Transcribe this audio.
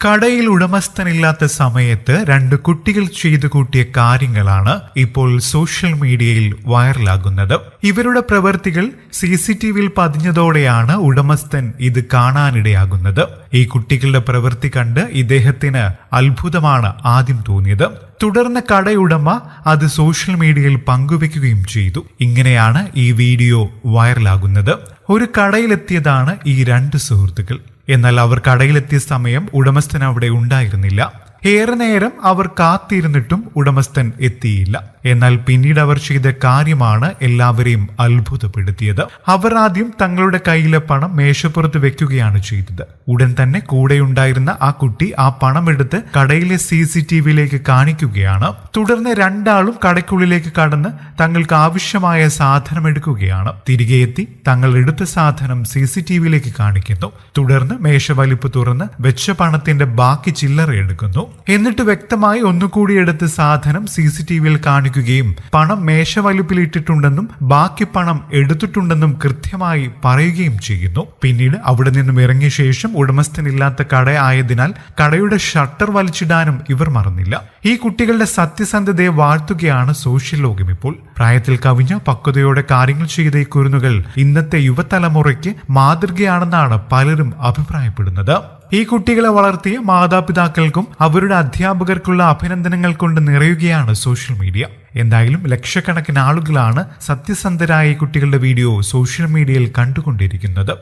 കടയിൽ ഉടമസ്ഥനില്ലാത്ത സമയത്ത് രണ്ട് കുട്ടികൾ ചെയ്തു കൂട്ടിയ കാര്യങ്ങളാണ് ഇപ്പോൾ സോഷ്യൽ മീഡിയയിൽ വൈറലാകുന്നത്. ഇവരുടെ പ്രവൃത്തികൾ സി സി ടി വിയിൽ പതിഞ്ഞതോടെയാണ് ഉടമസ്ഥൻ ഇത് കാണാനിടയാകുന്നത്. ഈ കുട്ടികളുടെ പ്രവൃത്തി കണ്ട് ഇദ്ദേഹത്തിന് അത്ഭുതമാണ് ആദ്യം തോന്നിയത്. തുടർന്ന് കടയുടമ അത് സോഷ്യൽ മീഡിയയിൽ പങ്കുവെക്കുകയും ചെയ്തു. ഇങ്ങനെയാണ് ഈ വീഡിയോ വൈറലാകുന്നത്. ഒരു കടയിലെത്തിയതാണ് ഈ രണ്ട് സുഹൃത്തുക്കൾ. എന്നാൽ അവർ കടയിലെത്തിയ സമയം ഉടമസ്ഥൻ അവിടെ ഉണ്ടായിരുന്നില്ല. ഏറെ നേരം അവർ കാത്തിരുന്നിട്ടും ഉടമസ്ഥൻ എത്തിയില്ല. എന്നാൽ പിന്നീട് അവർ ചെയ്ത കാര്യമാണ് എല്ലാവരെയും അത്ഭുതപ്പെടുത്തിയത്. അവർ ആദ്യം തങ്ങളുടെ കയ്യിലെ പണം മേശപ്പുറത്ത് വെക്കുകയാണ് ചെയ്തത്. ഉടൻ തന്നെ കൂടെയുണ്ടായിരുന്ന ആ കുട്ടി ആ പണം എടുത്ത് കടയിലെ സി സി ടി വിയിലേക്ക് കാണിക്കുകയാണ്. തുടർന്ന് രണ്ടാളും കടയ്ക്കുള്ളിലേക്ക് കടന്ന് തങ്ങൾക്ക് ആവശ്യമായ സാധനം എടുക്കുകയാണ്. തിരികെ എത്തി തങ്ങൾ എടുത്ത സാധനം സി സി ടി വിയിലേക്ക് കാണിക്കുന്നു. തുടർന്ന് മേശവലിപ്പ് തുറന്ന് വെച്ച പണത്തിന്റെ ബാക്കി ചില്ലറ എടുക്കുന്നു. എന്നിട്ട് വ്യക്തമായി ഒന്നുകൂടി എടുത്ത് സാധനം സി സി ടി വിയിൽ കാണിക്കുകയും പണം മേശവലിപ്പിലിട്ടിട്ടുണ്ടെന്നും ബാക്കി പണം എടുത്തിട്ടുണ്ടെന്നും കൃത്യമായി പറയുകയും ചെയ്യുന്നു. പിന്നീട് അവിടെ നിന്നും ഇറങ്ങിയ ശേഷം ഉടമസ്ഥനില്ലാത്ത കട ആയതിനാൽ കടയുടെ ഷട്ടർ വലിച്ചിടാനും ഇവർ മറന്നില്ല. ഈ കുട്ടികളുടെ സത്യസന്ധതയെ വാഴ്ത്തുകയാണ് സോഷ്യൽ ലോകം ഇപ്പോൾ. പ്രായത്തിൽ കവിഞ്ഞ പക്വതയോടെ കാര്യങ്ങൾ ചെയ്ത ഈ കുരുന്നുകൾ ഇന്നത്തെ യുവതലമുറയ്ക്ക് മാതൃകയാണെന്നാണ് പലരും അഭിപ്രായപ്പെടുന്നത്. ഈ കുട്ടികളെ വളർത്തിയ മാതാപിതാക്കൾക്കും അവരുടെ അധ്യാപകർക്കുള്ള അഭിനന്ദനങ്ങൾ കൊണ്ട് നിറയുകയാണ് സോഷ്യൽ മീഡിയ. എന്തായാലും ലക്ഷക്കണക്കിന് ആളുകളാണ് സത്യസന്ധരായ കുട്ടികളുടെ വീഡിയോ സോഷ്യൽ മീഡിയയിൽ കണ്ടുകൊണ്ടിരിക്കുന്നത്.